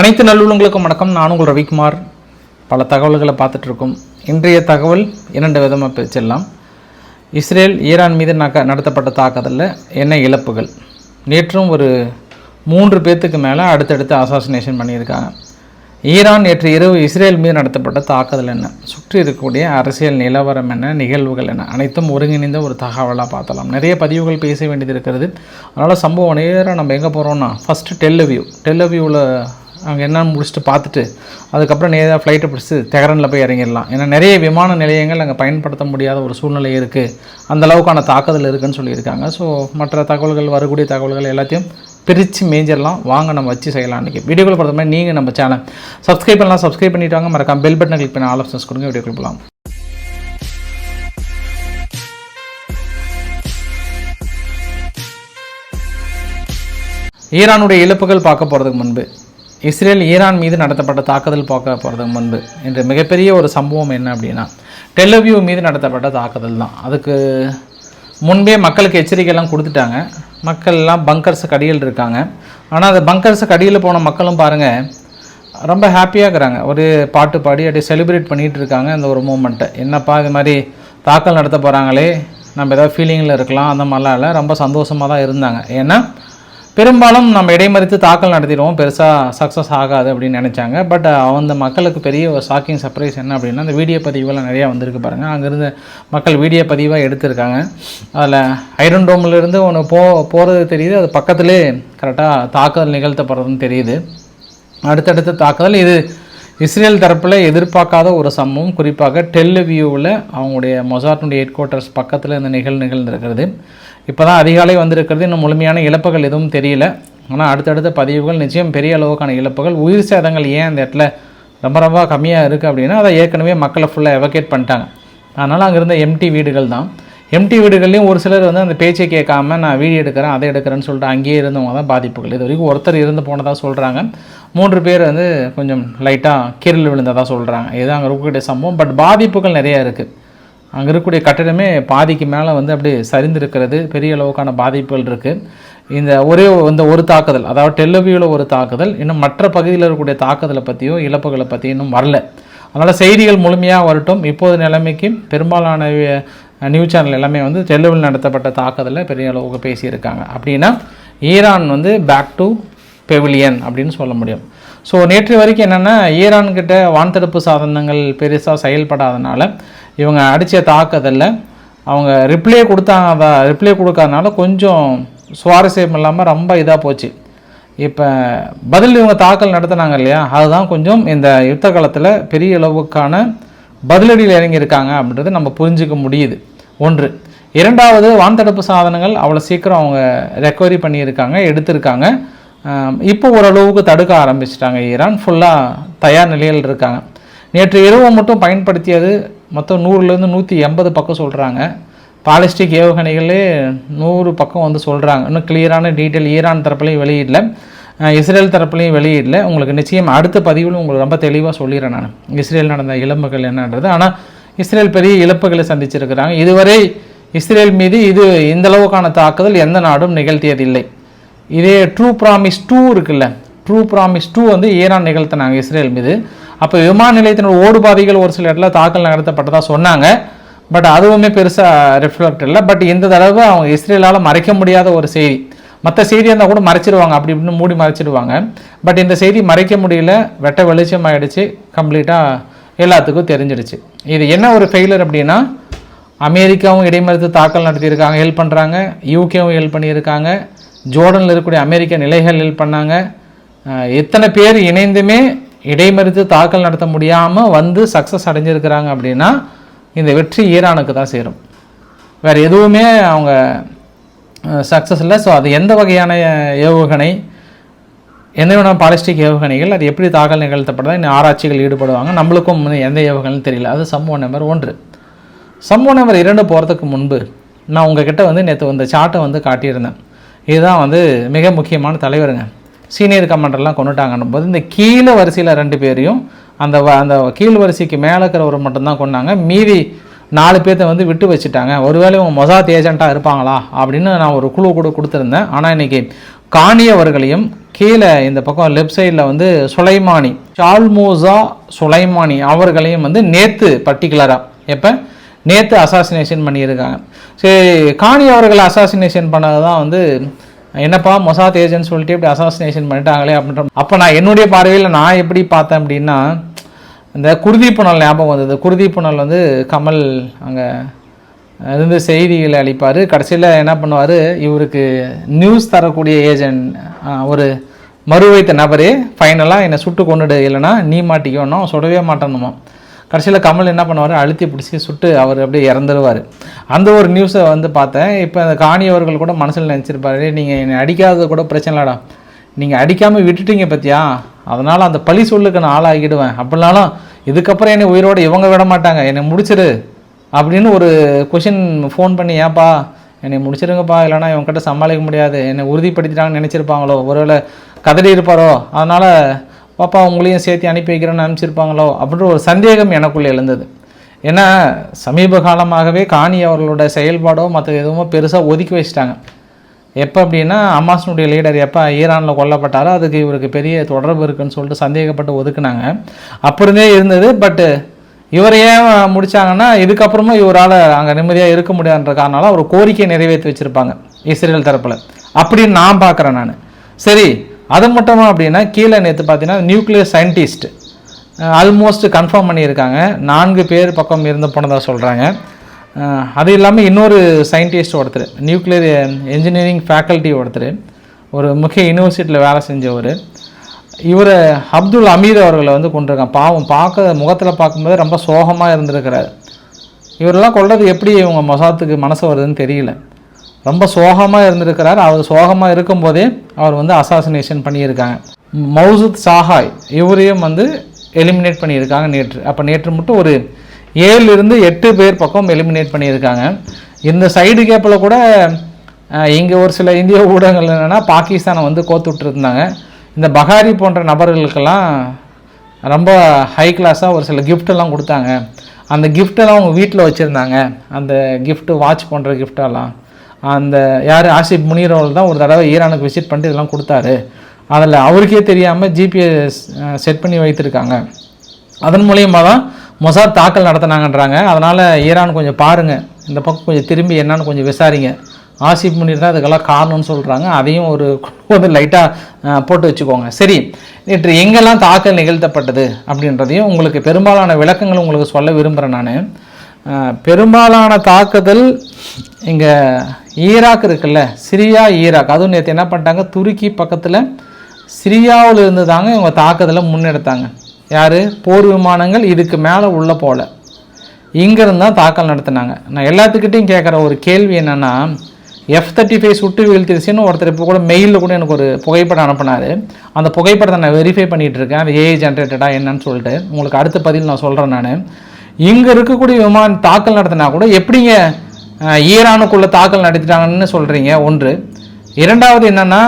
அனைத்து நல்லுள்ளங்களுக்கும் வணக்கம். நான் உங்கள் ரவிக்குமார். பல தகவல்களை பார்த்துட்டு இருக்கோம் இன்றைய தகவல் இரண்டு விதமாக பிரிச்சிடலாம் இஸ்ரேல் ஈரான் மீது நக நடத்தப்பட்ட தாக்குதலில் என்ன இழப்புகள். நேற்றும் ஒரு மூன்று பேர்த்துக்கு மேலே அடுத்தடுத்து அசாசினேஷன் பண்ணியிருக்காங்க. ஈரான் நேற்று இரவு இஸ்ரேல் மீது நடத்தப்பட்ட தாக்குதல் என்ன? சுற்றி இருக்கக்கூடிய அரசியல் நிலவரம் என்ன? நிகழ்வுகள் என்ன? அனைத்தும் ஒருங்கிணைந்த ஒரு தகவலாக பார்த்தலாம் நிறைய பதிவுகள் பேச வேண்டியது இருக்கிறது. அதனால் சம்பவம் நேராக நம்ம எங்கே போகிறோம்னா ஃபஸ்ட்டு டெல்லவியூ டெல்லவியூவில் அங்கே என்னென்னு முடிச்சுட்டு பார்த்துட்டு அதுக்கப்புறம் நேராக ஃப்ளைட்டை பிடிச்சி தெஹரனில் போய் இறங்கிடலாம். ஏன்னா நிறைய விமான நிலையங்கள் அங்கே பயன்படுத்த முடியாத ஒரு சூழ்நிலை இருக்குது அந்த அளவுக்கான தாக்குதல் இருக்குன்னு சொல்லியிருக்காங்க. ஸோ மற்ற தகவல்கள் வரக்கூடிய தகவல்கள் எல்லாத்தையும் பிரித்து மேஞ்சிடலாம். வாங்க நம்ம வச்சு செய்யலாம் இன்றைக்கி வீடியோக்குள்ள பொறுத்த மாதிரி நீங்கள் நம்ம சேனல் சப்ஸ்கிரைப் பண்ணலாம். சப்ஸ்கிரைப் பண்ணிட்டு வாங்க. மறக்காம பெல் பட்டனை கிளிக் பண்ணி ஆல் ஆப்ஷன்ஸ் கொடுங்க. வீடியோக்குள்ள போகலாம் ஈரானுடைய இழப்புகள் பார்க்க போகிறதுக்கு முன்பு இஸ்ரேல் ஈரான் மீது நடத்தப்பட்ட தாக்குதல் பார்க்க போகிறதுக்கு முன்பு இன்று மிகப்பெரிய ஒரு சம்பவம் என்ன அப்படின்னா டெல்லவியூ மீது நடத்தப்பட்ட தாக்குதல் தான். அதுக்கு முன்பே மக்களுக்கு எச்சரிக்கையெல்லாம் கொடுத்துட்டாங்க. மக்கள் எல்லாம் பங்கர்ஸுக்கு அடியில் இருக்காங்க. ஆனால் அந்த பங்கர்ஸுக்கு அடியில் போன மக்களும் பாருங்கள் ரொம்ப ஹாப்பியாக இருக்கிறாங்க. ஒரு பாட்டு பாடி அப்படியே செலிப்ரேட் பண்ணிகிட்டு இருக்காங்க அந்த ஒரு மூமெண்ட்டை என்னப்பா இது மாதிரி தாக்கல் நடத்த போகிறாங்களே நம்ம ஏதாவது ஃபீலிங்கில் இருக்கலாம் அந்த மாதிரிலாம் இல்லை. ரொம்ப சந்தோஷமாக தான் இருந்தாங்க. ஏன்னா பெரும்பாலும் நம்ம இடைமறித்து தாக்கல் நடத்திடுவோம். பெருசாக சக்ஸஸ் ஆகாது அப்படின்னு நினச்சாங்க. பட் அந்த மக்களுக்கு பெரிய ஒரு ஷாக்கிங் சர்ப்ரைஸ் என்ன அப்படின்னா அந்த வீடியோ பதிவுலாம் நிறையா வந்திருக்கு பாருங்கள் அங்கேருந்து மக்கள் வீடியோ பதிவாக எடுத்திருக்காங்க. அதில் ஐரன் டோம்லேருந்து ஒன்று போ போகிறது தெரியுது. அது பக்கத்துலேயே கரெக்டாக தாக்குதல் நிகழ்த்தப்படுறதுன்னு தெரியுது. அடுத்தடுத்த தாக்குதல் இது இஸ்ரேல் தரப்பில் எதிர்பார்க்காத ஒரு சம்பவம். குறிப்பாக டெல்லிவியூவில் அவங்களுடைய மொசாட்டினுடைய ஹெட் குவார்ட்டர்ஸ் பக்கத்தில் இந்த நிகழ் நிகழ்ந்திருக்கிறது. இப்போ தான் அதிகாலை வந்திருக்கிறது. இன்னும் முழுமையான இழப்புகள் எதுவும் தெரியல. ஆனால் அடுத்தடுத்த பதிவுகள் நிச்சயம் பெரிய அளவுக்கான இழப்புகள். உயிர் சேதங்கள் ஏன் அந்த இடத்துல ரொம்ப ரொம்ப கம்மியாக இருக்குது அப்படின்னா அதை ஏற்கனவே மக்களை ஃபுல்லாக எவகேட் பண்ணிட்டாங்க. அதனால் அங்கே இருந்த எம்டி வீடுகள் தான். எம்டி வீடுகள்லேயும் ஒரு சிலர் வந்து அந்த பேச்சை கேட்காம நான் வீடியோ எடுக்கிறேன் அதை எடுக்கிறேன்னு சொல்லிட்டு அங்கேயே இருந்தவங்க தான் பாதிப்புகள். இது வரைக்கும் ஒருத்தர் இருந்து போனதாக சொல்கிறாங்க மூன்று பேர் வந்து கொஞ்சம் லைட்டாக கீரல் விழுந்ததாக சொல்கிறாங்க இதுதான் அங்கே இருக்கக்கூடிய சம்பவம். பட் பாதிப்புகள் நிறையா இருக்குது அங்கே இருக்கக்கூடிய கட்டிடமே பாதிக்கு மேலே வந்து அப்படியே சரிந்திருக்கிறது. பெரிய அளவுக்கான பாதிப்புகள் இருக்குது இந்த ஒரே இந்த ஒரு தாக்குதல் அதாவது டெல்லவியில் ஒரு தாக்குதல் இன்னும் மற்ற பகுதியில் இருக்கக்கூடிய தாக்குதலை பற்றியும் இழப்புகளை பற்றி இன்னும் வரல. அதனால் செய்திகள் முழுமையாக வரட்டும். இப்போது நிலைமைக்கு பெரும்பாலான நியூஸ் சேனல் எல்லாமே வந்து டெல்லுவில் நடத்தப்பட்ட தாக்குதலில் பெரிய அளவுக்கு பேசியிருக்காங்க. அப்படின்னா ஈரான் வந்து பேக் டு பெவிலியன் அப்படின்னு சொல்ல முடியும். ஸோ நேற்று வரைக்கும் என்னென்னா ஈரான்கிட்ட வான்தடுப்பு சாதனங்கள் பெருசாக செயல்படாதனால இவங்க அடித்த தாக்குதலில் அவங்க ரிப்ளே கொடுத்தாங்க ரிப்ளே கொடுக்காதனால கொஞ்சம் சுவாரஸ்யம் இல்லாமல் ரொம்ப இதாக போச்சு. இப்போ பதில் இவங்க தாக்கல் நடத்தினாங்க இல்லையா? அதுதான் கொஞ்சம் இந்த யுத்த காலத்தில் பெரிய அளவுக்கான பதிலடியில் இறங்கியிருக்காங்க அப்படின்றது நம்ம புரிஞ்சிக்க முடியுது. ஒன்று. இரண்டாவது வான்தடுப்பு சாதனங்கள் அவ்வளோ சீக்கிரம் அவங்க ரெக்கவரி பண்ணியிருக்காங்க எடுத்திருக்காங்க. இப்போ ஓரளவுக்கு தடுக்க ஆரம்பிச்சிட்டாங்க ஈரான். ஃபுல்லாக தயார் நிலையில் இருக்காங்க. நேற்று இரவு மட்டும் பயன்படுத்தியது மொத்தம் நூறுலேருந்து நூற்றி எண்பது பக்கம் சொல்கிறாங்க. பாலிஸ்டிக் ஏவுகணைகளே நூறு பக்கம் வந்து சொல்கிறாங்க. இன்னும் கிளியரான டீட்டெயில் ஈரான் தரப்புலையும் வெளியிடல. இஸ்ரேல் தரப்புலையும் வெளியிடல. உங்களுக்கு நிச்சயம் அடுத்த பதிவில் உங்களுக்கு ரொம்ப தெளிவாக சொல்லிடுறேன் நான். இஸ்ரேல் நடந்த இழப்புகள் என்னன்றது. ஆனால் இஸ்ரேல் பெரிய இழப்புகளை சந்திச்சிருக்கிறாங்க. இதுவரை இஸ்ரேல் மீது இது இந்தளவுக்கான தாக்குதல் எந்த நாடும் நிகழ்த்தியதில்லை. இதே ட்ரூ ப்ராமிஸ் டூ இருக்குல்ல. ட்ரூ ப்ராமிஸ் டூ வந்து ஈரான் நிகழ்த்தினாங்க இஸ்ரேல் மீது. அப்போ விமான நிலையத்தினோட ஓடுபாதைகள் ஒரு சில இடத்துல தாக்கல் நடத்தப்பட்டதாக சொன்னாங்க. பட் அதுவுமே பெருசாக ரிஃப்ளெக்ட் இல்லை. பட் இந்த தடவை அவங்க இஸ்ரேலால் மறைக்க முடியாத ஒரு செய்தி. மற்ற செய்தி இருந்தால் கூட மறைச்சிடுவாங்க அப்படி இப்படின்னு மூடி மறைச்சிடுவாங்க பட் இந்த செய்தி மறைக்க முடியல. வெட்ட வெளிச்சம் ஆகிடுச்சு கம்ப்ளீட்டாக எல்லாத்துக்கும் தெரிஞ்சிடுச்சு. இது என்ன ஒரு ஃபெயிலர் அப்படின்னா அமெரிக்காவும் இடைமறித்து தாக்கல் நடத்தியிருக்காங்க. ஹெல்ப் பண்ணுறாங்க யூகேவும் ஹெல்ப் பண்ணியிருக்காங்க. ஜோர்டனில் இருக்கக்கூடிய அமெரிக்க நிலைகள் ஹெல்ப் பண்ணாங்க. எத்தனை பேர் இணைந்துமே இடைமறித்து தாக்கல் நடத்த முடியாமல் வந்து சக்ஸஸ் அடைஞ்சிருக்கிறாங்க அப்படின்னா இந்த வெற்றி ஈரானுக்கு தான் சேரும். வேறு எதுவுமே அவங்க சக்ஸஸ் இல்லை. ஸோ அது எந்த வகையான ஏவுகணை எந்த விதமான பாலிஸ்டிக் ஏவுகணைகள் அது எப்படி தாக்கல் நிகழ்த்தப்படுதா இன்னும் ஆராய்ச்சிகள் ஈடுபடுவாங்க. நம்மளுக்கும் எந்த ஏவுகணையும் தெரியல. அது சம்பவம் நம்பர் ஒன்று. சம்பவம் நம்பர் இரண்டு போகிறதுக்கு முன்பு நான் உங்ககிட்ட வந்து நேற்று இந்த சார்ட்டை வந்து காட்டியிருந்தேன். இதுதான் வந்து மிக முக்கியமான தலைவருங்க. சீனியர் கமாண்டர்லாம் கொண்டுட்டாங்கன்னும் போது இந்த கீழே வரிசையில் ரெண்டு பேரையும் அந்த வ- அந்த கீழ் வரிசைக்கு மேலே இருக்கிறவரை மட்டும்தான் கொண்டாங்க. மீதி நாலு பேர்த்த வந்து விட்டு வச்சுட்டாங்க. ஒருவேளை இவங்க மொசாத் ஏஜென்ட்டாக இருப்பாங்களா அப்படின்னு நான் ஒரு குழு கூட கொடுத்துருந்தேன். ஆனால் இன்னைக்கு காணி அவர்களையும் கீழே இந்த பக்கம் லெஃப்ட் சைடில் வந்து சுலைமானி சால்மோசா சுலைமானி அவர்களையும் வந்து நேற்று பர்டிகுலராக எப்போ? நேற்று அசாசினேஷன் பண்ணியிருக்காங்க. சரி காணி அவர்களை அசாசினேஷன் பண்ணது தான் வந்து என்னப்பா மொசாத் ஏஜென்ட் சொல்லிட்டு இப்படி அசாசினேஷன் பண்ணிட்டாங்களே அப்படின்ற அப்போ நான் என்னுடைய பார்வையில் நான் எப்படி பார்த்தேன் அப்படின்னா இந்த குருதி புனல் ஞாபகம் வந்தது. குருதி புனல் வந்து கமல் அங்கே இருந்து செய்திகளை அளிப்பார். கடைசியில் என்ன பண்ணுவார்? இவருக்கு நியூஸ் தரக்கூடிய ஏஜென்ட் ஒரு மறு வைத்த நபரே ஃபைனலாக என்னை சுட்டு கொண்டுடு இல்லைன்னா நீ மாட்டிக்கணும் சுடவே மாட்டேனுமா கடைசியில் கமல் என்ன பண்ணுவார்? அழுத்தி பிடிச்சி சுட்டு அவர் அப்படியே இறந்துருவார். அந்த ஒரு நியூஸை வந்து பார்த்தேன். இப்போ அந்த காணி அவர்கள் கூட மனசில் நினச்சிருப்பாரு. நீங்கள் என்னை அடிக்காதது கூட பிரச்சனை இல்லடா. நீங்கள் அடிக்காமல் விட்டுட்டீங்க பற்றியா அதனால் அந்த பழி சொல்லுக்கு நான் ஆளாகிடுவேன். அப்படின்னாலும் இதுக்கப்புறம் என்னை உயிரோடு இவங்க விட மாட்டாங்க. என்னை முடிச்சிரு அப்படின்னு ஒரு கொஷின் ஃபோன் பண்ணி ஏன்ப்பா என்னை முடிச்சிருங்கப்பா. இல்லைனா இவங்ககிட்ட சமாளிக்க முடியாது. என்னை உறுதிப்படுத்திட்டாங்கன்னு நினச்சிருப்பாங்களோ? ஒருவேளை கதறி இருப்பாரோ? அதனால் பாப்பா உங்களையும் சேர்த்து அனுப்பி வைக்கிறேன்னு அனுப்பிச்சிருப்பாங்களோ அப்படின்ற ஒரு சந்தேகம் எனக்குள்ளே எழுந்தது. ஏன்னா சமீப காலமாகவே காணி அவர்களோட செயல்பாடோ மற்ற எதுவுமோ பெருசாக ஒதுக்கி வச்சிட்டாங்க. எப்போ அப்படின்னா அம்மாசனுடைய லீடர் எப்போ ஈரானில் கொல்லப்பட்டாரோ அதுக்கு இவருக்கு பெரிய தொடர்பு இருக்குன்னு சொல்லிட்டு சந்தேகப்பட்டு ஒதுக்குனாங்க. அப்படிருந்தே இருந்தது பட்டு இவர் ஏன் முடித்தாங்கன்னா இதுக்கப்புறமும் இவரால் அங்கே நிம்மதியாக இருக்க முடியாதுன்ற காரணம் ஒரு கோரிக்கையை நிறைவேற்றி வச்சுருப்பாங்க இஸ்ரேல் தரப்பில். அப்படின்னு நான் பார்க்குறேன் நான். சரி அது மட்டுமா அப்படின்னா கீழே நேற்று பார்த்தீங்கன்னா நியூக்ளியர் சயின்டிஸ்ட் ஆல்மோஸ்ட் கன்ஃபார்ம் பண்ணியிருக்காங்க. நான்கு பேர் பக்கம் இருந்து போனதாக சொல்கிறாங்க அது இல்லாமல் இன்னொரு சயின்டிஸ்ட் ஒருத்தர் நியூக்ளியர் என்ஜினியரிங் ஃபேக்கல்ட்டி ஒருத்தர் ஒரு முக்கிய யூனிவர்சிட்டியில் வேலை செஞ்சவர். இவர் அப்துல் அமீர் அவர்களை வந்து கொண்டிருக்கான் பாவம் பார்க்க முகத்தில் பார்க்கும்போது ரொம்ப சோகமாக இருந்திருக்கிறார். இவரெல்லாம் கொள்வது எப்படி இவங்க மொசாத்துக்கு மனசு வருதுன்னு தெரியல. ரொம்ப சோகமாக இருந்திருக்கிறார். அவர் சோகமாக இருக்கும்போதே அவர் வந்து அசாசினேஷன் பண்ணியிருக்காங்க. மௌசுத் சாஹாய் இவரையும் வந்து எலிமினேட் பண்ணியிருக்காங்க நேற்று. அப்போ நேற்று மட்டும் ஒரு ஏழுலேருந்து எட்டு பேர் பக்கம் எலிமினேட் பண்ணியிருக்காங்க. இந்த சைடு கேப்பில் கூட இங்கே ஒரு சில இந்திய ஊடகங்கள் என்னென்னா பாகிஸ்தானை வந்து கோத்து விட்டுருந்தாங்க இந்த பகாரி போன்ற நபர்களுக்கெல்லாம் ரொம்ப ஹை கிளாஸாக ஒரு சில கிஃப்டெல்லாம் கொடுத்தாங்க. அந்த கிஃப்டெல்லாம் அவங்க வீட்டில் வச்சுருந்தாங்க. அந்த கிஃப்ட்டு வாட்ச் போன்ற கிஃப்டெல்லாம் அந்த யார்? ஆசிப் முனீர் அவர்கள் தான் ஒரு தடவை ஈரானுக்கு விசிட் பண்ணிட்டு இதெல்லாம் கொடுத்தாரு. அதில் அவருக்கே தெரியாமல் ஜிபிஎஸ் செட் பண்ணி வைத்திருக்காங்க. அதன் மூலியமாக தான் மொசாத் தாக்கல் நடத்தினாங்கன்றாங்க. அதனால் ஈரான் கொஞ்சம் பாருங்கள் இந்த பக்கம் கொஞ்சம் திரும்பி என்னன்னு கொஞ்சம் விசாரிங்க. ஆசிப் முனீர் தான் அதுக்கெல்லாம் காரணம்னு சொல்கிறாங்க அதையும் ஒரு கொஞ்சம் லைட்டாக போட்டு வச்சுக்கோங்க. சரி நேற்று எங்கெல்லாம் தாக்கல் நிகழ்த்தப்பட்டது அப்படின்றதையும் உங்களுக்கு பெரும்பாலான விளக்கங்கள் உங்களுக்கு சொல்ல விரும்புகிறேன் நான். பெரும்பாலான தாக்குதல் இங்கே ஈராக் இருக்குல்ல சிரியா ஈராக். அதுவும் நேற்று என்ன பண்ணிட்டாங்க? துருக்கி பக்கத்தில் சிரியாவில் இருந்து தாங்க இவங்க தாக்குதலை முன்னெடுத்தாங்க. யார்? போர் விமானங்கள் இதுக்கு மேலே உள்ள போல. இங்கேருந்து தான் தாக்கல் நடத்தினாங்க. நான் எல்லாத்துக்கிட்டையும் கேட்குற ஒரு கேள்வி என்னென்னா எஃப் தேர்ட்டி ஃபைவ் சுட்டு வீழ்த்திருச்சுன்னு ஒருத்தர் இப்போ கூட மெயிலில் கூட எனக்கு ஒரு புகைப்படம் அனுப்பினார். அந்த புகைப்படத்தை நான் வெரிஃபை பண்ணிகிட்டு இருக்கேன். அது ஏஐ ஜென்ரேட்டடாக என்னன்னு சொல்லிட்டு. உங்களுக்கு அடுத்த பதில் நான் சொல்கிறேன் நான். இங்கே இருக்கக்கூடிய விமான தாக்கல் நடத்தினா கூட எப்படிங்க ஈரானுக்குள்ளே தாக்கல் நடத்திட்டாங்கன்னு சொல்கிறீங்க ஒன்று. இரண்டாவது என்னென்னா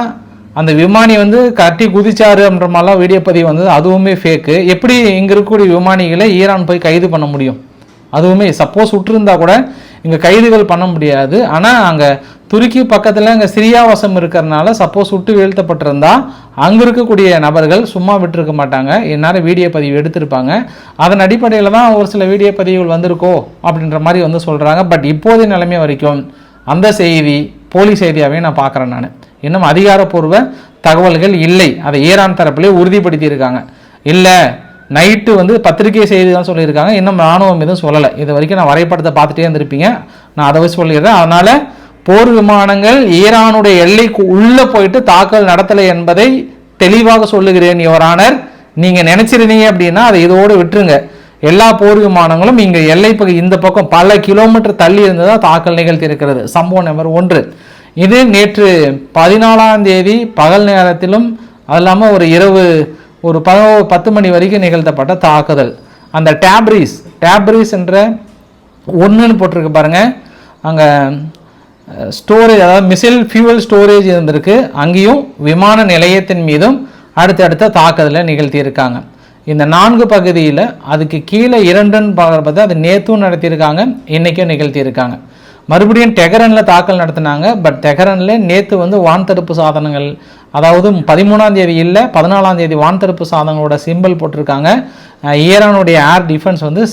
அந்த விமானி வந்து கட்டி குதிச்சாரு அப்படின்ற மாதிரிலாம் வீடியோ பதிவு வந்தது. அதுவுமே ஃபேக்கு எப்படி இங்கே இருக்கக்கூடிய விமானிகளை ஈரான் போய் கைது பண்ண முடியும்? அதுவுமே சப்போஸ் விட்டுருந்தா கூட இங்கே கைதுகள் பண்ண முடியாது. ஆனால் அங்கே துருக்கி பக்கத்தில் அங்கே சிரியாவசம் இருக்கிறனால சப்போஸ் விட்டு வீழ்த்தப்பட்டிருந்தா அங்கே இருக்கக்கூடிய நபர்கள் சும்மா விட்டுருக்க மாட்டாங்க. என்னால் வீடியோ பதிவு எடுத்திருப்பாங்க. அதன் அடிப்படையில் தான் ஒரு சில வீடியோ பதிவுகள் வந்திருக்கோ அப்படின்ற மாதிரி வந்து சொல்கிறாங்க பட் இப்போதைய நிலைமை வரைக்கும் அந்த செய்தி போலி செய்தியாகவே நான் பார்க்குறேன் நான். இன்னும் அதிகாரப்பூர்வ தகவல்கள் இல்லை. அதை ஈரான் தரப்பிலே உறுதிப்படுத்தியிருக்காங்க. இல்லை நைட்டு வந்து பத்திரிகை செய்தி தான் சொல்லியிருக்காங்க. இன்னும் ராணுவம் எதுவும் சொல்லலை. இது வரைக்கும் நான் வரைபடத்தை பார்த்துட்டே இருந்திருப்பீங்க. நான் அதை வச்சு சொல்லிடுறேன். அதனால் போர் விமானங்கள் ஈரானுடைய எல்லைக்கு உள்ளே போயிட்டு தாக்கல் நடத்தலை என்பதை தெளிவாக சொல்லுகிறேன் யுவரானர் நீங்கள் நினச்சிருந்தீங்க அப்படின்னா அதை இதோடு விட்டுருங்க. எல்லா போர் விமானங்களும் இங்கே எல்லை பக்கம் இந்த பக்கம் பல கிலோமீட்டர் தள்ளி இருந்ததாக தாக்கல் நிகழ்த்தி இருக்கிறது சம்பவம் நம்பர் ஒன்று. இது நேற்று பதினாலாம் தேதி பகல் நேரத்திலும் அது இல்லாமல் ஒரு இரவு ஒரு பத பத்து மணி வரைக்கும் நிகழ்த்தப்பட்ட தாக்குதல். அந்த டேப்ரிஸ் டேப்ரிஸ் என்ற ஒன்றுன்னு போட்டிருக்கு பாருங்கள் அங்கே ஸ்டோரேஜ் அதாவது மிசைல் ஃபியூவல் ஸ்டோரேஜ் இருந்திருக்கு. அங்கேயும் விமான நிலையத்தின் மீதும் அடுத்தடுத்த தாக்குதலை நிகழ்த்தியிருக்காங்க. இந்த நான்கு பகுதியில் அதுக்கு கீழே இரண்டுன்னு பார்க்குறப்ப அது நேற்றும் நடத்தியிருக்காங்க இன்றைக்கும் நிகழ்த்தியிருக்காங்க. மறுபடியும் டெஹரனில் தாக்கல் நடத்தினாங்க பட் டெஹரனில் நேற்று வந்து வான் தடுப்பு சாதனங்கள் அதாவது பதிமூணாம் தேதி இல்லை பதினாலாம் தேதி வான் தடுப்பு சாதனங்களோட சிம்பிள் போட்டிருக்காங்க. ஈரானுடைய ஏர் டிஃபென்ஸ் வந்து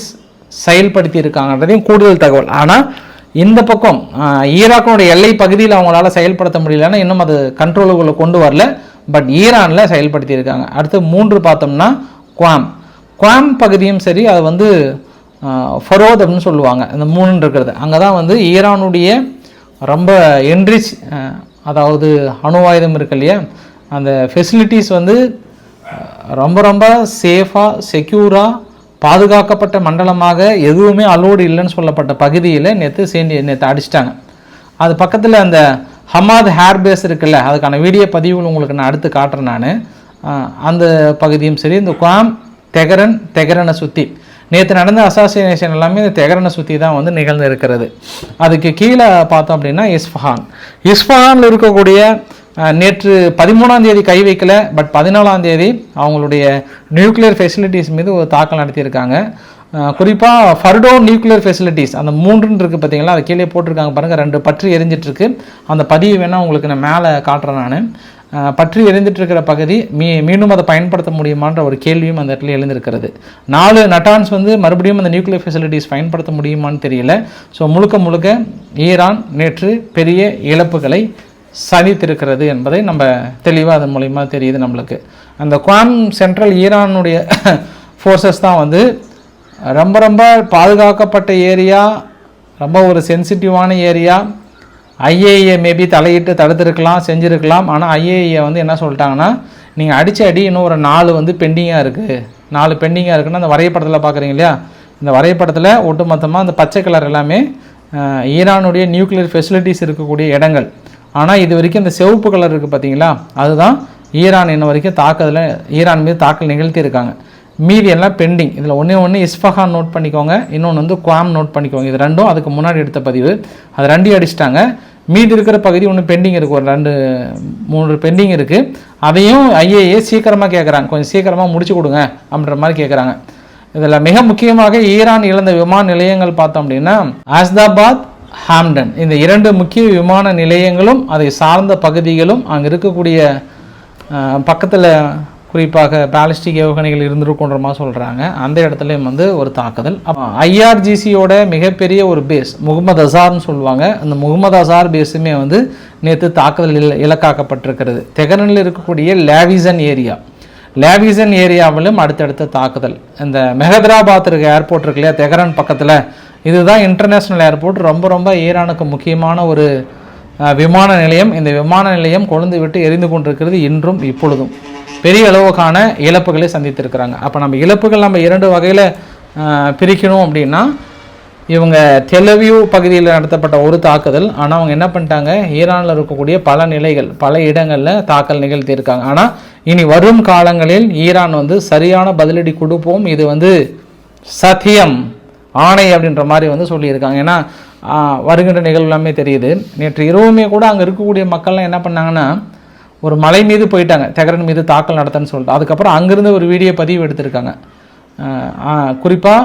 செயல்படுத்தி இருக்காங்கன்றதையும் கூடுதல் தகவல். ஆனால் இந்த பக்கம் ஈராக்கினுடைய எல்லை பகுதியில் அவங்களால செயல்படுத்த முடியலன்னா இன்னும் அது கண்ட்ரோலுக்குள்ளே கொண்டு வரல. பட் ஈரானில் செயல்படுத்தியிருக்காங்க. அடுத்து மூன்று பார்த்தோம்னா குவாம். குவாம் பகுதியும் சரி அது வந்து ஃபரோத் அப்படின்னு சொல்லுவாங்க. இந்த மூணுன்னு இருக்கிறது. அங்கே தான் வந்து ஈரானுடைய ரொம்ப என்ரிச் அதாவது அணு ஆயுதம் இருக்கு இல்லையா? அந்த ஃபெசிலிட்டிஸ் வந்து ரொம்ப ரொம்ப சேஃபாக செக்யூராக பாதுகாக்கப்பட்ட மண்டலமாக எதுவுமே அலோடு இல்லைன்னு சொல்லப்பட்ட பகுதியில் நேற்று சேர்ந்து நேற்று அடிச்சிட்டாங்க. அது பக்கத்தில் அந்த ஹமாத் ஹேர் பேஸ் இருக்குல்ல அதுக்கான வீடியோ பதிவுகள் உங்களுக்கு நான் அடுத்து காட்டுறேன் நான். அந்த பகுதியும் சரி இந்த குவாம் தெகரன் தெகரனை சுற்றி நேற்று நடந்த அசாசினேஷன் எல்லாமே இந்த தெகரனை சுற்றி தான் வந்து நிகழ்ந்து இருக்கிறது அதுக்கு கீழே பார்த்தோம் அப்படின்னா இஸ்ஃபஹான் இஸ்ஃபஹானில் இருக்கக்கூடிய நேற்று பதிமூணாம் தேதி கை வைக்கல பட் பதினாலாம் தேதி அவங்களுடைய நியூக்ளியர் ஃபெசிலிட்டிஸ் மீது ஒரு தாக்கல் நடத்தியிருக்காங்க. குறிப்பாக ஃபர்டோ நியூக்ளியர் ஃபெசிலிட்டிஸ் அந்த மூன்றுன்னு இருக்குது பார்த்தீங்களா அது கீழே போட்டிருக்காங்க பாருங்கள் ரெண்டு பற்றி எரிஞ்சிட்ருக்கு. அந்த பதிவு வேணால் உங்களுக்கு நான் மேலே காட்டுறேன் நான். பற்றி எரிந்துட்டு இருக்கிற பகுதி மீ மீண்டும் அதை பயன்படுத்த முடியுமான்ற ஒரு கேள்வியும் அந்த இடத்துல எழுந்திருக்கிறது. நாலு நட்டான்ஸ் வந்து மறுபடியும் அந்த நியூக்ளியர் ஃபெசிலிட்டிஸ் பயன்படுத்த முடியுமான்னு தெரியல. ஸோ முழுக்க முழுக்க ஈரான் நேற்று பெரிய இழப்புகளை சந்தித்திருக்கிறது என்பதை நம்ம தெளிவாக அதன் மூலிமா தெரியுது நம்மளுக்கு. அந்த குவாம் சென்ட்ரல் ஈரானுடைய ஃபோர்ஸஸ் தான் வந்து ரொம்ப ரொம்ப பாதுகாக்கப்பட்ட ஏரியா ரொம்ப ஒரு சென்சிட்டிவான ஏரியா. ஐஏஏ மேபி தலையிட்டு தடுத்துருக்கலாம் செஞ்சுருக்கலாம். ஆனால் ஐஏஏ வந்து என்ன சொல்லிட்டாங்கன்னா நீங்கள் அடிச்ச அடி இன்னும் ஒரு நாலு வந்து பெண்டிங்காக இருக்குது நாலு பெண்டிங்காக இருக்குன்னு அந்த வரைபடத்தில் பார்க்குறீங்க இல்லையா? இந்த வரைபடத்தில் ஒட்டுமொத்தமாக அந்த பச்சை கலர் எல்லாமே ஈரானுடைய நியூக்ளியர் ஃபெசிலிட்டிஸ் இருக்கக்கூடிய இடங்கள். ஆனால் இது வரைக்கும் இந்த சிவப்பு கலர் இருக்குது பார்த்தீங்களா அதுதான் ஈரான் இன்ன வரைக்கும் தாக்குதல ஈரான் மீது தாக்கல் நிகழ்த்தி இருக்காங்க. மீதி எல்லாம் பெண்டிங் இதில் ஒன்றே ஒன்று இஸ்ஃபஹான் நோட் பண்ணிக்கோங்க. இன்னொன்று வந்து குவாம் நோட் பண்ணிக்கோங்க. இது ரெண்டும் அதுக்கு முன்னாடி எடுத்த பதிவு. அது ரெண்டையும் அடிச்சிட்டாங்க. மீதி இருக்கிற பகுதி ஒன்று பெண்டிங் இருக்குது ஒரு ரெண்டு மூணு பெண்டிங் இருக்குது அதையும் ஐஏஏ சீக்கிரமாக கேட்குறாங்க கொஞ்சம் சீக்கிரமாக முடிச்சு கொடுங்க அப்படின்ற மாதிரி கேட்குறாங்க இதில் மிக முக்கியமாக ஈரான் இழந்த விமான நிலையங்கள் பார்த்தோம் அப்படின்னா ஆஸ்தாபாத் ஹாம்டன் இந்த இரண்டு முக்கிய விமான நிலையங்களும் அதை சார்ந்த பகுதிகளும் அங்கே இருக்கக்கூடிய பக்கத்தில் குறிப்பாக பாலிஸ்டிக் ஏவுகணைகள் இருந்திருக்குன்ற சொல்கிறாங்க அந்த இடத்துலையும் வந்து ஒரு தாக்குதல். ஐஆர்ஜிசியோட மிகப்பெரிய ஒரு பேஸ் முகமது அசார்னு சொல்லுவாங்க. அந்த முகமது அசார் பேஸுமே வந்து நேற்று தாக்குதல் இல இலக்காக்கப்பட்டிருக்கிறது. தெகரனில் இருக்கக்கூடிய லேவிசன் ஏரியா. லேவிசன் ஏரியாவிலும் அடுத்தடுத்த தாக்குதல். இந்த மெஹதராபாத் இருக்க ஏர்போர்ட் இருக்கு இல்லையா தெஹரான் பக்கத்தில் இதுதான் இன்டர்நேஷ்னல் ஏர்போர்ட் ரொம்ப ரொம்ப ஈரானுக்கு முக்கியமான ஒரு விமான நிலையம். இந்த விமான நிலையம் கொழுந்து விட்டு எரிந்து கொண்டிருக்கிறது இன்றும் இப்பொழுதும். பெரிய அளவுக்கான இழப்புகளை சந்தித்திருக்கிறாங்க. அப்போ நம்ம இழப்புகள் நம்ம இரண்டு வகையில் பிரிக்கணும் அப்படின்னா இவங்க தெலவியூ பகுதியில் நடத்தப்பட்ட ஒரு தாக்குதல். ஆனால் அவங்க என்ன பண்ணிட்டாங்க? ஈரானில் இருக்கக்கூடிய பல நிலைகள் பல இடங்களில் தாக்கல் நிகழ்த்தியிருக்காங்க. ஆனால் இனி வரும் காலங்களில் ஈரான் வந்து சரியான பதிலடி கொடுப்போம். இது வந்து சத்தியம். ஆணை அப்படின்ற மாதிரி வந்து சொல்லியிருக்காங்க. ஏன்னா வருகின்ற நிகழ்வு எல்லாமே தெரியுது. நேற்று இரவுமே கூட அங்கே இருக்கக்கூடிய மக்கள்லாம் என்ன பண்ணாங்கன்னா ஒரு மலை மீது போயிட்டாங்க. தகரன் மீது தாக்கல் நடத்தன்னு சொல்லிட்டு. அதுக்கப்புறம் அங்கேருந்து ஒரு வீடியோ பதிவு எடுத்திருக்காங்க. குறிப்பாக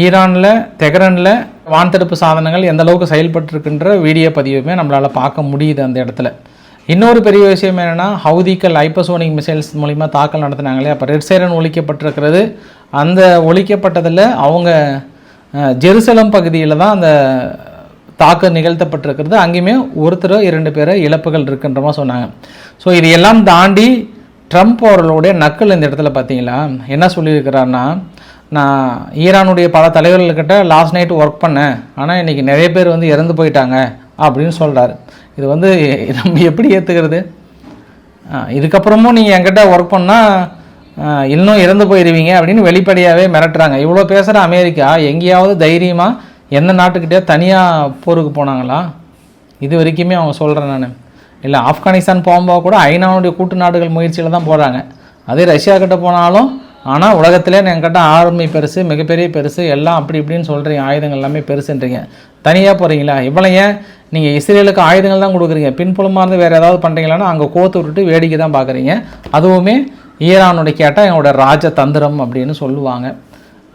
ஈரானில் தெஹ்ரானில் வான்தடுப்பு சாதனங்கள் எந்த அளவுக்கு செயல்பட்டுருக்குன்ற வீடியோ பதிவுமே நம்மளால் பார்க்க முடியுது அந்த இடத்துல. இன்னொரு பெரிய விஷயம் என்னென்னா ஹவுதிக்கல் ஹைப்பசோனிக் மிசைல்ஸ் மூலிமா தாக்கல் நடத்தினாங்களே அப்போ ரெட் சைரன் ஒழிக்கப்பட்டிருக்கிறது. அந்த ஒழிக்கப்பட்டதில் அவங்க ஜெருசலம் பகுதியில் தான் அந்த தாக்கு நிகழ்த்தப்பட்டிருக்கிறது. அங்கேயுமே ஒருத்தரோ இரண்டு பேரோ இழப்புகள் இருக்குன்றமா மாதிரி சொன்னாங்க. ஸோ இது எல்லாம் தாண்டி ட்ரம்ப் அவர்களுடைய நக்கல் இந்த இடத்துல பார்த்தீங்களா? என்ன சொல்லியிருக்கிறாருன்னா நான் ஈரானுடைய பல தலைவர்கள்கிட்ட லாஸ்ட் நைட் ஒர்க் பண்ணேன். ஆனால் இன்றைக்கி நிறைய பேர் வந்து இறந்து போயிட்டாங்க அப்படின்னு சொல்கிறாரு இது வந்து நம்ம எப்படி ஏற்றுக்கிறது இதுக்கப்புறமும் நீங்கள் என்கிட்ட ஒர்க் பண்ணால் இன்னும் இறந்து போயிடுவீங்க அப்படின்னு வெளிப்படையாகவே மிரட்டுறாங்க. இவ்வளோ பேசுகிற அமெரிக்கா எங்கேயாவது தைரியமாக எந்த நாட்டுக்கிட்டே தனியாக போருக்கு போனாங்களா? இது வரைக்குமே அவங்க சொல்கிறேன் நான். இல்லை ஆப்கானிஸ்தான் போகும்போது கூட ஐநாவுடைய கூட்டு நாடுகள் முயற்சியில் தான் போகிறாங்க அதே ரஷ்யா கிட்ட போனாலும் ஆனால் உலகத்திலே என்கிட்ட ஆர்மி பெருசு மிகப்பெரிய பெருசு எல்லாம் அப்படி இப்படின்னு சொல்கிறீங்க ஆயுதங்கள் எல்லாமே பெருசுன்றீங்க. தனியாக போகிறீங்களா இவ்வளோ ஏன் நீங்கள் இஸ்ரேலுக்கு ஆயுதங்கள் தான் கொடுக்குறீங்க? பின்புலமாக இருந்து வேறு ஏதாவது பண்ணுறீங்களான்னா அங்கே கோத்து விட்டுட்டு வேடிக்கை தான் பார்க்குறீங்க அதுவுமே ஈரானுடைய கேட்டால் என்னோட ராஜ தந்திரம் அப்படின்னு சொல்லுவாங்க.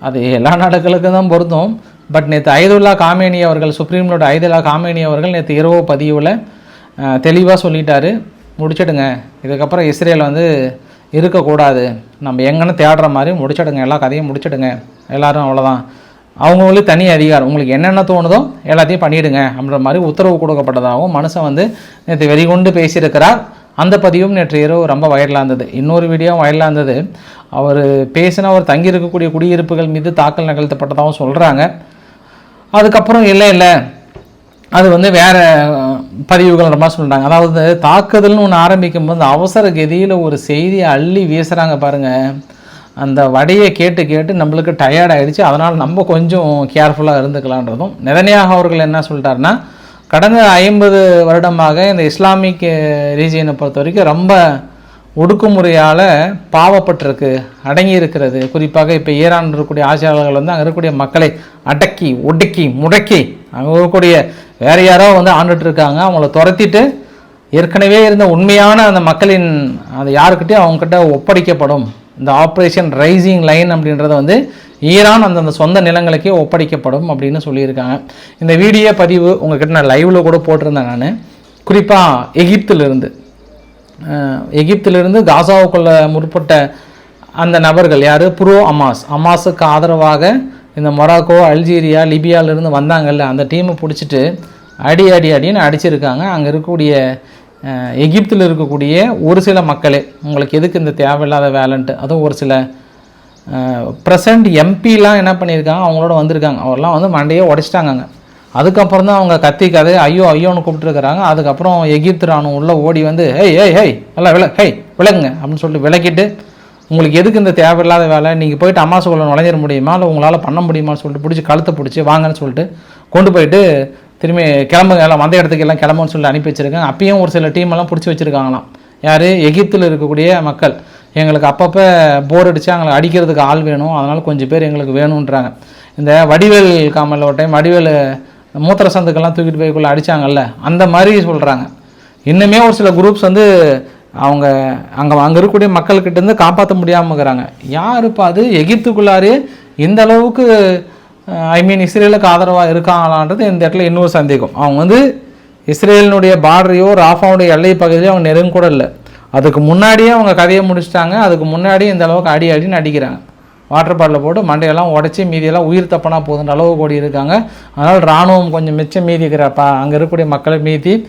அது எல்லா நாடுகளுக்கும் தான் பொருந்தும். பட் நேற்று ஐதுல்லா காமேனி அவர்கள் சுப்ரீம் ஐதுல்லா காமேனி அவர்கள் நேற்று இரவு பதிவில் தெளிவாக சொல்லிட்டாரு. முடிச்சிடுங்க. இதுக்கப்புறம் இஸ்ரேல் வந்து இருக்கக்கூடாது. நம்ம எங்கன்னு தேடுற மாதிரி முடிச்சிடுங்க. எல்லா கதையும் முடிச்சிடுங்க. எல்லோரும் அவ்வளோதான் அவங்களுக்கு தனி அதிகாரம். உங்களுக்கு என்னென்ன தோணுதோ எல்லாத்தையும் பண்ணிவிடுங்க அப்படின்ற மாதிரி உத்தரவு கொடுக்கப்பட்டதாகவும் மனுஷன் வந்து நேற்று வெறிகொண்டு பேசியிருக்கிறார். அந்த பதிவும் நேற்று இரவு ரொம்ப வைரலாக இருந்தது. இன்னொரு வீடியோ வைரலாக இருந்தது. அவர் பேசின அவர் தங்கி இருக்கக்கூடிய குடியிருப்புகள் மீது தாக்கல் நிகழ்த்தப்பட்டதாகவும் சொல்கிறாங்க அதுக்கப்புறம் இல்லை இல்லை. அது வந்து வேற பதிவுகள் ரொம்ப சொல்கிறாங்க அதாவது தாக்குதல்னு ஒன்று ஆரம்பிக்கும் போது அவசர கதியில் ஒரு செய்தியை அள்ளி வீசுகிறாங்க பாருங்கள் அந்த வடையை கேட்டு கேட்டு நம்மளுக்கு டயர்ட் ஆகிடுச்சு அதனால் நம்ம கொஞ்சம் கேர்ஃபுல்லாக இருந்துக்கலான்றதும் நெதனியாக அவர்கள் என்ன சொல்லிட்டாருன்னா கடந்த ஐம்பது வருடமாக இந்த இஸ்லாமிக் ரீஜியனை பொறுத்த வரைக்கும் ரொம்ப ஒடுக்குமுறையால் பாவப்பட்டிருக்கு அடங்கி இருக்கிறது குறிப்பாக இப்போ ஈரான் இருக்கக்கூடிய ஆட்சியாளர்கள் வந்து அங்கே இருக்கக்கூடிய மக்களை அடக்கி ஒடுக்கி முடக்கி அங்கே இருக்கக்கூடிய வேறு யாரோ வந்து ஆண்டுட்டு இருக்காங்க அவங்கள துரத்திட்டு ஏற்கனவே இருந்த உண்மையான அந்த மக்களின் அது யாருக்கிட்டையும் அவங்கக்கிட்ட ஒப்படைக்கப்படும். இந்த ஆப்ரேஷன் ரைசிங் லைன் அப்படின்றத வந்து ஈரான் அந்தந்த சொந்த நிலங்களுக்கே ஒப்படைக்கப்படும் அப்படின்னு சொல்லியிருக்காங்க. இந்த வீடியோ பதிவு உங்ககிட்ட நான் லைவில் கூட போட்டிருந்தேன் நான். குறிப்பாக எகிப்திலிருந்து. எகிப்திலிருந்து காசாவுக்குள்ள முற்பட்ட அந்த நபர்கள் யார்? புரோ அமாஸ். அமாஸுக்கு ஆதரவாக இந்த மொராக்கோ அல்ஜீரியா லிபியாவிலிருந்து வந்தாங்கல்ல. அந்த டீமை பிடிச்சிட்டு அடி அடி அடின்னு அடிச்சிருக்காங்க. அங்கே இருக்கக்கூடிய எகிப்தில் இருக்கக்கூடிய ஒரு சில மக்களே. உங்களுக்கு எதுக்கு இந்த தேவையில்லாத வேலைன்ட்டு? அதுவும் ஒரு சில ப்ரெசண்ட் எம்பிலாம் என்ன பண்ணியிருக்காங்க? அவங்களோட வந்திருக்காங்க. அவரெல்லாம் வந்து மண்டையே உடைச்சிட்டாங்க அதுக்கப்புறம் தான் அவங்க கத்தி கதை ஐயோ ஐயோன்னு கூப்பிட்டுருக்குறாங்க. அதுக்கப்புறம் எகிப்து ராணுவம் உள்ளே ஓடி வந்து ஹேய் ஹெய் ஹேய் நல்லா வில ஹெய் விலகுங்க அப்படின்னு சொல்லிட்டு விளக்கிட்டு உங்களுக்கு எதுக்கு இந்த தேவையில்லாத வேலை? நீங்கள் போயிட்டு அம்மாசுக்குள்ள நுழைஞ்சிட முடியுமா? இல்லை உங்களால் பண்ண முடியுமான்னு சொல்லிட்டு பிடிச்சி கழுத்தை பிடிச்சி வாங்கன்னு சொல்லிட்டு கொண்டு போயிட்டு திரும்பி கிளம்புங்க. எல்லாம் வந்த இடத்துக்கு எல்லாம் கிளம்புன்னு சொல்லி அனுப்பி வச்சுருக்காங்க. அப்பயும் ஒரு சில டீம் எல்லாம் பிடிச்சி வச்சிருக்காங்களாம். யார்? எகிப்தில் இருக்கக்கூடிய மக்கள். எங்களுக்கு அப்பப்போ போர் அடித்து அவங்களை அடிக்கிறதுக்கு ஆள் வேணும். அதனால் கொஞ்சம் பேர் எங்களுக்கு வேணுன்றாங்க இந்த வடிவேல் காமலில் ஒரு டைம் வடிவேல் மூத்திர சந்துக்கெல்லாம் தூக்கிட்டு போய்க்குள்ள அடிச்சாங்கல்ல அந்த மாதிரி சொல்கிறாங்க இன்னுமே ஒரு சில குரூப்ஸ் வந்து அவங்க அங்கே அங்கே இருக்கக்கூடிய மக்கள்கிட்ட இருந்து காப்பாற்ற முடியாமல் இருக்கிறாங்க யாருப்பா அது? எகிப்துக்குள்ளாரே இந்த அளவுக்கு ஐ மீன் இஸ்ரேலுக்கு ஆதரவாக இருக்காங்களான்றது இந்த இடத்துல இன்னொரு சந்தேகம். அவங்க வந்து இஸ்ரேலினுடைய பார்டரையோ ராஃபாவுடைய எல்லை பகுதியோ அவங்க நெருங்க கூட இல்லை. அதுக்கு முன்னாடியே அவங்க கதையை முடிச்சிட்டாங்க. அதுக்கு முன்னாடியே இந்த அளவுக்கு அடி அடின்னு அடிக்கிறாங்க. வாட்டர் பாட்டில் போட்டு மண்டையெல்லாம் உடச்சி மீதியெல்லாம் உயிர் தப்பனா போதுன்ற அளவு கூடி இருக்காங்க. அதனால் இராணுவம் கொஞ்சம் மிச்சம் மீதி இருக்கிறப்ப அங்கே இருக்கக்கூடிய மக்களை மீதி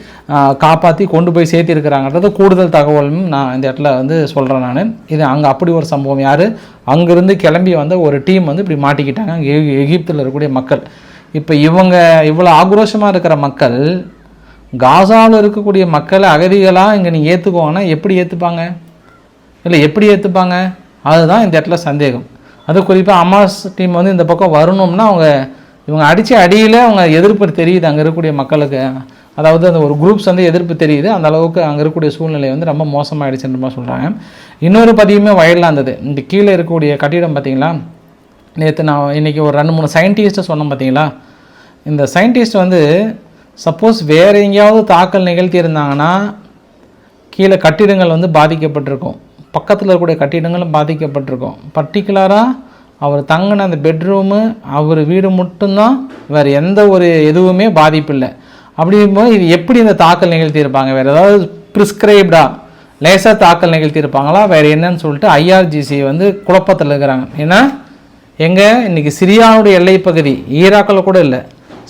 காப்பாற்றி கொண்டு போய் சேர்த்திருக்கிறாங்கன்றது கூடுதல் தகவலும் நான் இந்த இடத்துல வந்து சொல்கிறேன் நான். இது அங்கே அப்படி ஒரு சம்பவம் யார்? அங்கேருந்து கிளம்பி வந்த ஒரு டீம் வந்து இப்படி மாட்டிக்கிட்டாங்க. அங்கே எகி- எகிப்தில் இருக்கக்கூடிய மக்கள். இப்போ இவங்க இவ்வளோ ஆக்ரோஷமாக இருக்கிற மக்கள் காசாவில் இருக்கக்கூடிய மக்களை அகதிகளாக இங்கே நீ ஏற்றுக்குவாங்கன்னா எப்படி ஏற்றுப்பாங்க இல்லை எப்படி ஏற்றுப்பாங்க அதுதான் இந்த இடத்துல சந்தேகம். அது குறிப்பாக அம்மாஸ் டீம் வந்து இந்த பக்கம் வரணும்னா அவங்க இவங்க அடித்த அடியில் அவங்க எதிர்ப்பு தெரியுது அங்கே இருக்கக்கூடிய மக்களுக்கு. அதாவது அந்த ஒரு குரூப்ஸ் வந்து எதிர்ப்பு தெரியுது. அந்த அளவுக்கு அங்கே இருக்கக்கூடிய சூழ்நிலை வந்து ரொம்ப மோசமாகிடுச்சுன்ற மாதிரி சொல்கிறாங்க இன்னொரு பதிவுமே வயலில் இருந்தது. இந்த கீழே இருக்கக்கூடிய கட்டிடம் பார்த்தீங்களா நேற்று நான் இன்றைக்கி ஒரு ரெண்டு மூணு சயின்டிஸ்ட்டை சொன்னேன் பார்த்தீங்களா இந்த சயின்டிஸ்ட் வந்து சப்போஸ் வேறு எங்கேயாவது தாக்கல் நிகழ்த்தியிருந்தாங்கன்னா கீழே கட்டிடங்கள் வந்து பாதிக்கப்பட்டிருக்கும். பக்கத்தில் இருக்கக்கூடிய கட்டிடங்களும் பாதிக்கப்பட்டிருக்கும். பர்டிகுலராக அவர் தங்கின அந்த பெட்ரூமு அவர் வீடு மட்டும்தான் வேறு எந்த ஒரு எதுவுமே பாதிப்பில்லை. அப்படிங்கும்போது இது எப்படி இந்த தாக்கல் நிகழ்த்தியிருப்பாங்க? வேறு ஏதாவது ப்ரிஸ்கிரைப்டா லேசாக தாக்கல் நிகழ்த்தியிருப்பாங்களா? வேறு என்னன்னு சொல்லிட்டு ஐஆர்ஜிசி வந்து குழப்பத்தில் இருக்கிறாங்க. ஏன்னா எங்கே இன்றைக்கி சிரியாவுடைய எல்லைப்பகுதி ஈராக்கில் கூட இல்லை.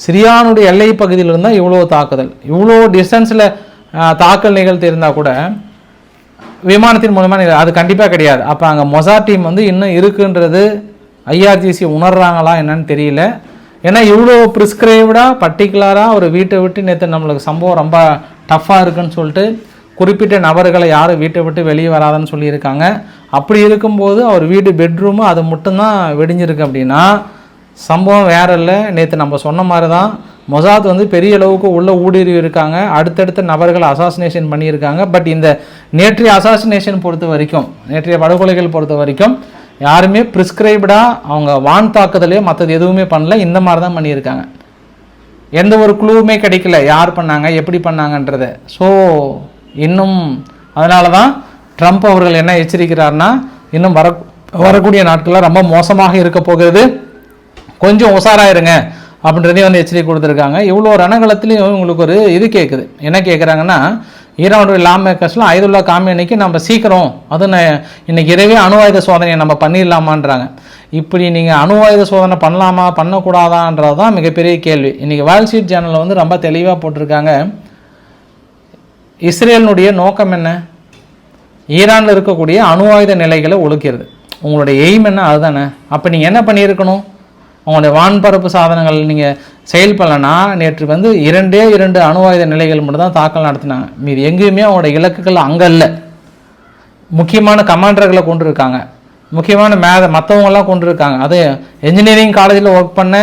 சிரியானுடைய எல்லை பகுதியில் இருந்தால் இவ்வளோ தாக்குதல். இவ்வளோ டிஸ்டன்ஸில் தாக்கல் நிகழ்த்தி இருந்தால் கூட விமானத்தின் மூலமாக அது கண்டிப்பாக கிடையாது. அப்போ அங்கே மொசார் டீம் வந்து இன்னும் இருக்குன்றது ஐஆர்ஜிசி உணர்றாங்களா என்னன்னு தெரியல. ஏன்னா இவ்வளோ ப்ரிஸ்கிரைப்டாக பர்டிகுலராக ஒரு வீட்டை விட்டு நேற்று நம்மளுக்கு சம்பவம் ரொம்ப டஃப்பாக இருக்குன்னு சொல்லிட்டு குறிப்பிட்ட நபர்களை யாரும் வீட்டை விட்டு வெளியே வராதுன்னு சொல்லியிருக்காங்க. அப்படி இருக்கும்போது அவர் வீடு பெட்ரூமு அது மட்டும்தான் வெடிஞ்சிருக்கு அப்படின்னா சம்பவம் வேற இல்லை. நேற்று நம்ம சொன்ன மாதிரி தான் மொசாத் வந்து பெரிய அளவுக்கு உள்ள ஊடுருவி இருக்காங்க. அடுத்தடுத்த நபர்கள் அசாசினேஷன் பண்ணியிருக்காங்க. பட் இந்த நேற்றைய அசாசினேஷன் பொறுத்த வரைக்கும் நேற்றைய படுகொலைகள் பொறுத்த வரைக்கும் யாருமே ப்ரிஸ்கிரைப்டாக அவங்க வான் தாக்குதலையோ மற்றது எதுவுமே பண்ணல. இந்த மாதிரி தான் பண்ணியிருக்காங்க. எந்த ஒரு குழுவுமே கிடைக்கல. யார் பண்ணாங்க எப்படி பண்ணாங்கன்றத. ஸோ இன்னும் அதனால தான் ட்ரம்ப் அவர்கள் என்ன எச்சரிக்கிறார்னா இன்னும் வர வரக்கூடிய நாட்களில் ரொம்ப மோசமாக இருக்க போகிறது. கொஞ்சம் உஷாராயிருங்க அப்படின்றதே வந்து எச்சரிக்கை கொடுத்துருக்காங்க. இவ்வளோ ரணகலத்துலேயும் உங்களுக்கு ஒரு இது கேட்குது. என்ன கேட்குறாங்கன்னா ஈரானுடைய லா மேக்கர்ஸ்லாம் ஐதுல்லா காமியனைக்கு நம்ம சீக்கிரம் அது இன்னைக்கு இரவே அணு ஆயுத சோதனையை நம்ம பண்ணிடலாமான்றாங்க. இப்படி நீங்கள் அணு ஆயுத சோதனை பண்ணலாமா பண்ணக்கூடாதான்றது தான் மிகப்பெரிய கேள்வி. இன்றைக்கி வால் ஸ்ட்ரீட் ஜேர்னலில் வந்து ரொம்ப தெளிவாக போட்டிருக்காங்க. இஸ்ரேலினுடைய நோக்கம் என்ன? ஈரானில் இருக்கக்கூடிய அணு ஆயுத நிலைகளை ஒழுக்கிறது. உங்களுடைய எய்ம் என்ன? அதுதானே. அப்போ நீங்கள் என்ன பண்ணியிருக்கணும்? உங்களுடைய வான்பரப்பு சாதனங்கள் நீங்கள் செயல்படலைன்னா நேற்று வந்து இரண்டே இரண்டு அணுவாயுத நிலைகள் மட்டும் தான் தாக்கல் நடத்தினாங்க. மீது எங்கேயுமே அவங்களோட இலக்குகள் அங்கே இல்லை. முக்கியமான கமாண்டர்களை கொண்டு இருக்காங்க. முக்கியமான மேத மற்றவங்களாம் கொண்டு இருக்காங்க. அது என்ஜினியரிங் காலேஜில் ஒர்க் பண்ண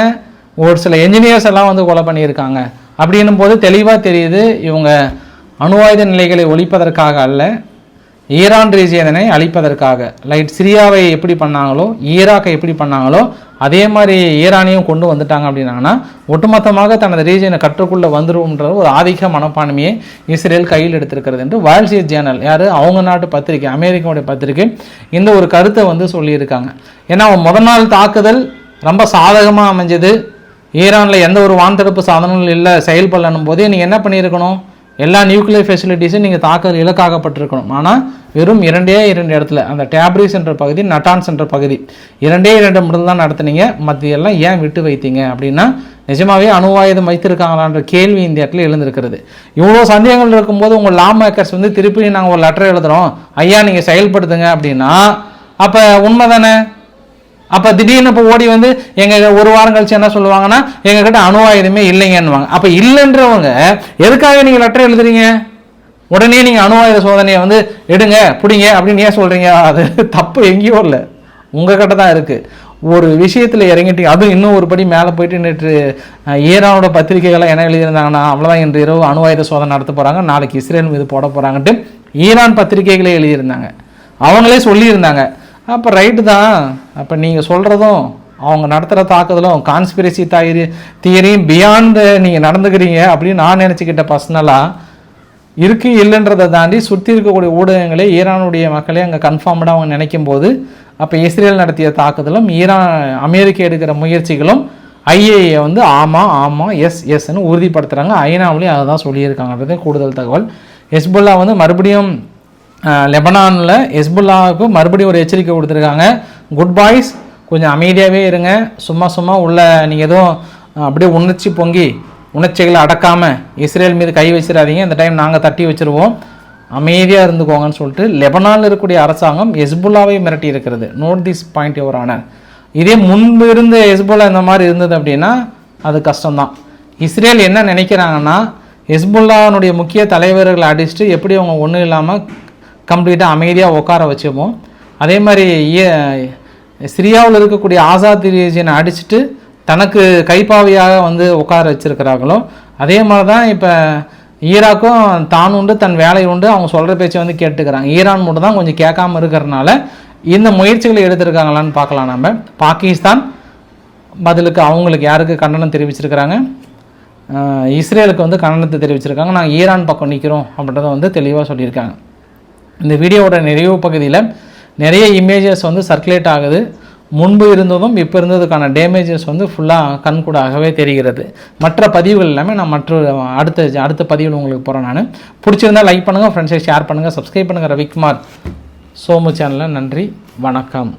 ஒரு சில என்ஜினியர்ஸ் எல்லாம் வந்து கொலை பண்ணியிருக்காங்க. அப்படின்னும் போது தெளிவாக தெரியுது இவங்க அணுவாயுத நிலைகளை ஒழிப்பதற்காக அல்ல ஈரான் ரீஜியனை அழிப்பதற்காக. லைட் சிரியாவை எப்படி பண்ணாங்களோ ஈராக்கை எப்படி பண்ணாங்களோ அதே மாதிரி ஈரானையும் கொண்டு வந்துட்டாங்க அப்படின்னாங்கன்னா ஒட்டுமொத்தமாக தனது ரீஜியனை கற்றுக்குள்ளே வந்துரும்ன்ற ஒரு ஆதிக்க மனப்பான்மையை இஸ்ரேல் கையில் எடுத்திருக்கிறது என்று வேர்ல்ட் ஜேர்னல் யார்? அவங்க நாட்டு பத்திரிகை அமெரிக்காவுடைய பத்திரிகை இந்த ஒரு கருத்தை வந்து சொல்லியிருக்காங்க. ஏன்னா முதல் நாள் தாக்குதல் ரொம்ப சாதகமாக அமைஞ்சது. ஈரானில் எந்த ஒரு வான்தடுப்பு சாதனங்களும் இல்லை செயல்படலன்னும் போதே நீங்கள் என்ன பண்ணியிருக்கணும்? எல்லா நியூக்ளியர் ஃபெசிலிட்டிஸும் நீங்கள் தாக்குதல் இலக்காகப்பட்டிருக்கணும். ஆனால் வெறும் இரண்டே இரண்டு இடத்துல அந்த டேப்ரிஸ் என்ற பகுதி நட்டான்ஸ் என்ற பகுதி இரண்டே இரண்டு மட்டும் தான் நடத்துனீங்க. மத்தியெல்லாம் ஏன் விட்டு வைத்தீங்க அப்படின்னா நிஜமாவே அணுவாயுதம் வைத்திருக்காங்களான்ற கேள்வி இந்த இடத்துல எழுந்திருக்கிறது. இவ்வளோ சந்தேகங்கள் இருக்கும்போது உங்கள் லா மேக்கர்ஸ் வந்து திருப்பி நாங்கள் ஒரு லெட்டர் எழுதுகிறோம் ஐயா நீங்கள் செயல்படுத்துங்க அப்படின்னா அப்போ உண்மை தானே? அப்போ திடீர்னு இப்போ ஓடி வந்து எங்க ஒரு வாரம் கழிச்சு என்ன சொல்லுவாங்கன்னா எங்ககிட்ட அணு அணுவாயுதமே இல்லைங்கன்னுவாங்க. அப்போ இல்லைன்றவங்க எதுக்காக நீங்கள் லெட்டர் எழுதுறீங்க? உடனே நீங்கள் அணுவாயுத சோதனையை வந்து எடுங்க பிடிங்க அப்படின்னு ஏன் சொல்கிறீங்க அது தப்பு எங்கேயோ இல்லை. உங்கள் கிட்ட தான் இருக்குது ஒரு விஷயத்தில் இறங்கிட்டீங்க. அதுவும் இன்னும் ஒரு படி மேலே போயிட்டு நேற்று ஈரானோட பத்திரிகைகள்லாம் என்ன எழுதியிருந்தாங்கன்னா அவ்வளோதான் இன்று இரவு அணு ஆயுத சோதனை நடத்த போகிறாங்க நாளைக்கு இஸ்ரேல் மீது போட போகிறாங்கன்ட்டு ஈரான் பத்திரிகைகளே எழுதியிருந்தாங்க. அவங்களே சொல்லியிருந்தாங்க. அப்போ ரைட்டு தான். அப்போ நீங்கள் சொல்கிறதும் அவங்க நடத்துகிற தாக்குதலும் கான்ஸ்பிரசி தாயிரி தியரியும் பியாண்ட் நீங்கள் நடந்துக்கிறீங்க அப்படின்னு நான் நினச்சிக்கிட்டேன் பர்சனலாக இருக்கு இல்லைன்றதை தாண்டி சுற்றி இருக்கக்கூடிய ஊடகங்களே ஈரானுடைய மக்களே அங்கே கன்ஃபார்ம்டாக அவங்க நினைக்கும் போது அப்போ இஸ்ரேல் நடத்திய தாக்குதலும் ஈரான் அமெரிக்கா எடுக்கிற முயற்சிகளும் ஐஏஏ வந்து ஆமாம் ஆமாம் எஸ் எஸ்ன்னு உறுதிப்படுத்துகிறாங்க ஐநாவிலையும் அதை தான் சொல்லியிருக்காங்கன்றது கூடுதல் தகவல். ஹெஸ்புல்லா வந்து மறுபடியும் லெபனானில் ஹெஸ்புல்லாவுக்கு மறுபடியும் ஒரு எச்சரிக்கை கொடுத்துருக்காங்க. குட் பாய்ஸ் கொஞ்சம் அமைதியாகவே இருங்க. சும்மா சும்மா உள்ள நீங்கள் எதுவும் அப்படியே உணர்ச்சி பொங்கி உணர்ச்சிகளை அடக்காமல் இஸ்ரேல் மீது கை வச்சிடாதீங்க. இந்த டைம் நாங்கள் தட்டி வச்சுருவோம். அமைதியாக இருந்துக்கோங்கன்னு சொல்லிட்டு லெபனானில் இருக்கக்கூடிய அரசாங்கம் ஹெஸ்புல்லாவை மிரட்டி இருக்கிறது. Note this point your honour இதே முன்பு இருந்த ஹெஸ்புல்லா இந்த மாதிரி இருந்தது அப்படின்னா அது கஷ்டம்தான். இஸ்ரேல் என்ன நினைக்கிறாங்கன்னா ஹெஸ்புல்லானுடைய முக்கிய தலைவர்களை அடிச்சுட்டு எப்படி அவங்க ஒன்றும் இல்லாமல் கம்ப்ளீட்டாக அமைதியாக உட்கார வச்சுப்போம் அதே மாதிரி சிரியாவில் இருக்கக்கூடிய ஆசாத் ரீஜியனை அடிச்சுட்டு தனக்கு கைப்பாவையாக வந்து உட்கார வச்சுருக்கிறாங்களோ அதே மாதிரி தான் இப்போ ஈராக்கும் தான் உண்டு தன் வேலை உண்டு. அவங்க சொல்கிற பேச்சை வந்து கேட்டுக்கிறாங்க. ஈரான் மட்டும் தான் கொஞ்சம் கேட்காம இருக்கிறனால இந்த முயற்சிகளை எடுத்திருக்காங்களான்னு பார்க்கலாம் நம்ம பாகிஸ்தான் பதிலுக்கு அவங்களுக்கு யாருக்கு கண்டனம் தெரிவிச்சிருக்கிறாங்க? இஸ்ரேலுக்கு வந்து கண்டனத்தை தெரிவிச்சிருக்காங்க. நாங்கள் ஈரான் பக்கம் நிற்கிறோம் அப்படின்றத வந்து தெளிவாக சொல்லியிருக்காங்க. இந்த வீடியோவோட நிறைவு பகுதியில் நிறைய இமேஜஸ் வந்து சர்க்குலேட் ஆகுது. முன்பு இருந்ததும் இப்போ இருந்ததுக்கான டேமேஜஸ் வந்து ஃபுல்லாக கண்கூடாகவே தெரிகிறது. மற்ற பதிவுகள் எல்லாமே நான் மற்ற அடுத்த அடுத்த பதிவில் உங்களுக்கு போகிறேன் நான். பிடிச்சிருந்தா லைக் பண்ணுங்கள் ஃப்ரெண்ட்ஸை ஷேர் பண்ணுங்கள் சப்ஸ்கிரைப் பண்ணுங்கள் ரவிக்குமார் சோமு சேனலில் நன்றி வணக்கம்.